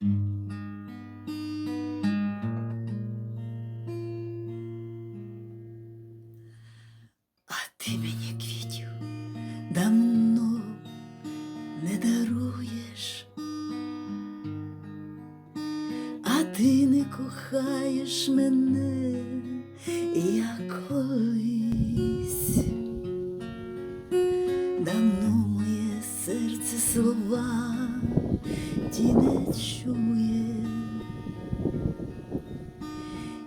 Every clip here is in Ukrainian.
А ти мені квітів давно не даруєш, а ти не кохаєш мене, як. Давно моє серце слова ті не чує,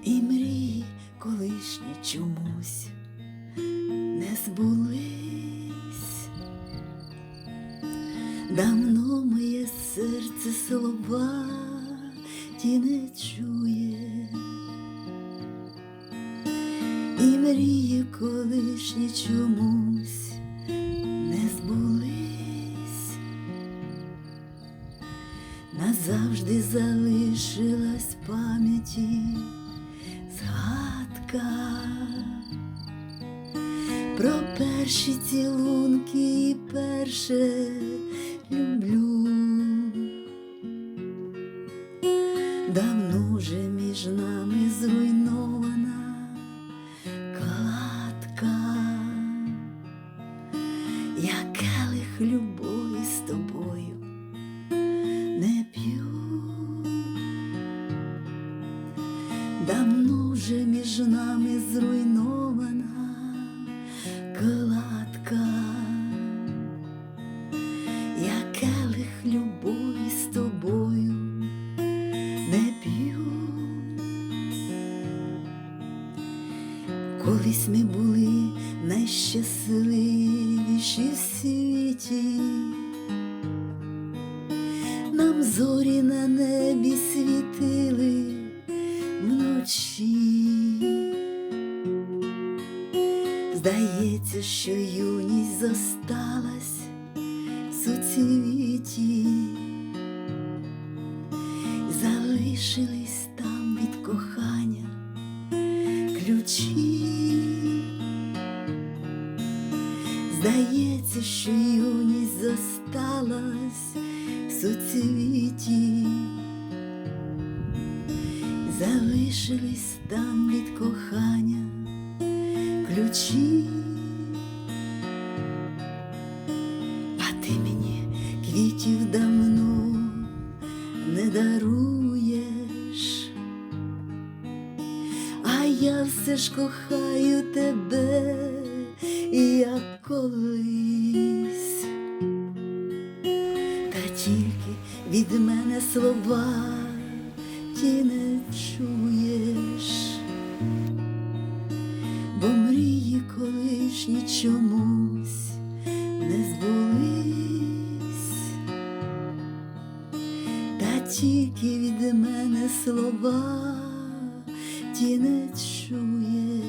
і мрії колишні чомусь не збулись. Давно моє серце слова ті не чує, і мрії колишні чомусь Назавжди залишилась в пам'яті згадка про перші цілунки і перше люблю. Давно вже між нами зруйнована кладка, я келих любові з тобою Давно вже між нами зруйнована кладка, я келих любові з тобою не п'ю. Колись ми були найщасливіші в світі, нам зорі на вночі. Здається, що юність зосталась в суцвіті, залишились там від кохання ключі. Здається, що юність зосталась в суцвіті, залишились там від кохання ключі. А ти мені квітів давно не даруєш, а я все ж кохаю тебе, як колись, та тільки від мене слова ті не чуєш, бо мрії колишні чомусь не збулись, та тільки від мене слова ті не чуєш,